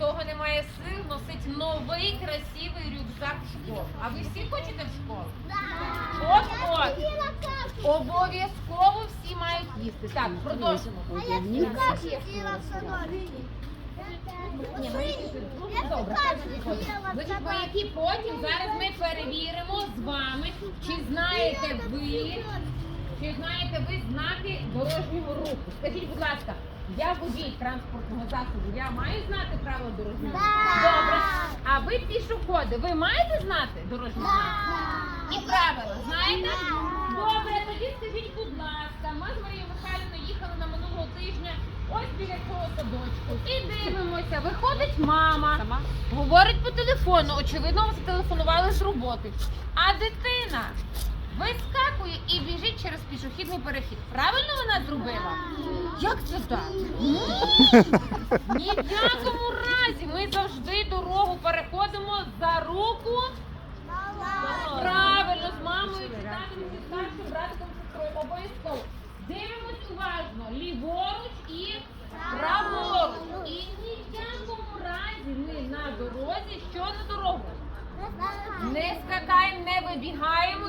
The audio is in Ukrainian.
того немає сил, носить новий красивий рюкзак в школу. А ви всі хочете в школу? От от. Обов'язково всі мають їсти. Так, продовжимо. А я не как сидела в садовине. Я Добре, как Значить, сидела в вояки, потім зараз ми перевіримо з вами, чи знаєте ви, чи знаєте ви знаки дорожнього руху. Скажіть, будь ласка, я водій транспортного засобу, я маю знати правила дорожнього руху? Добре. А ви пішоходи, ви маєте знати дорожні знаки? І правила, знаєте? Добре, тоді скажіть, будь ласка, ми з Марією Михайлівною їхали на минулого тижня ось біля цього садочку. І дивимося, виходить мама, говорить по телефону, очевидно, зателефонували з роботи. А дитина вискакує і біжить перехід. Правильно вона зробила? Як це так? Ні в якому разі ми завжди дорогу переходимо за руку. Правильно, з мамою, чи татом, зі старшим братиком, сестрою, обов'язково. Дивимось уважно, ліворуч і праворуч. І ні в якому разі ми на дорозі, що на дорогу. Не скакаємо, не вибігаємо